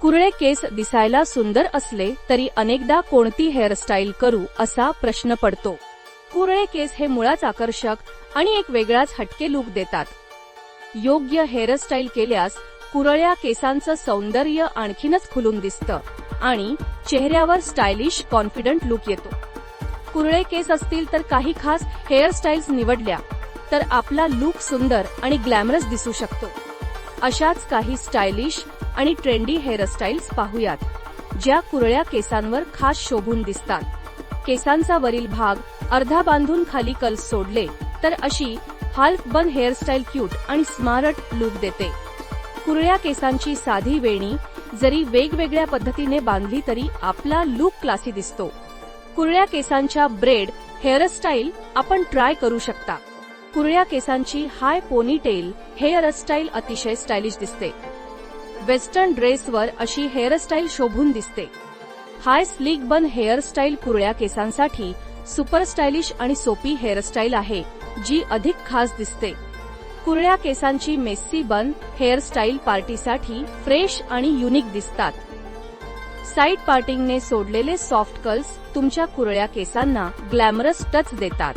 कुरळे केस दिसायला सुंदर असले तरी अनेकदा कोणती हेअरस्टाईल करू असा प्रश्न पडतो. कुरळे केस हे मुळाच आकर्षक आणि एक वेगळाच हटके लुक देतात. योग्य हेअरस्टाईल केल्यास कुरळ्या केसांचं सौंदर्य आणखीनच खुलून दिसतं आणि चेहऱ्यावर स्टायलिश कॉन्फिडंट लुक येतो. कुरळे केस असतील तर काही खास हेअरस्टाईल्स निवडल्या तर आपला लुक सुंदर आणि ग्लॅमरस दिसू शकतो. अशाच काही स्टायलिश आणि ट्रेंडी हेअरस्टाईल्स पाहूयात ज्या कुरळ्या केसांवर खास शोभून दिसतात. केसांचा वरील भाग अर्धा बांधून खाली कल्स सोडले तर अशी हाल्फ बन हेअरस्टाईल क्यूट आणि स्मार्ट लुक देते. कुरळ्या केसांची साधी वेणी जरी वेगवेगळ्या पद्धतीने बांधली तरी आपला लुक क्लासी दिसतो. कुरळ्या केसांच्या ब्रेड हेअरस्टाईल आपण ट्राय करू शकता. कुरळ्या केसांची हाय पोनीटेल हेअरस्टाईल अतिशय स्टायलिश दिसते. वेस्टर्न ड्रेसवर अशी हेअरस्टाईल शोभून दिसते. हाय स्लीक बन हेअरस्टाईल कुरळ्या केसांसाठी सुपर स्टायलिश आणि सोपी हेअरस्टाईल आहे जी अधिक खास दिसते. कुरळ्या केसांची मेस्सी बन हेअरस्टाईल पार्टीसाठी फ्रेश आणि युनिक दिसतात. साईड पार्टिंगने सोडलेले सॉफ्ट कर्ल्स तुमच्या कुरळ्या केसांना ग्लॅमरस टच देतात.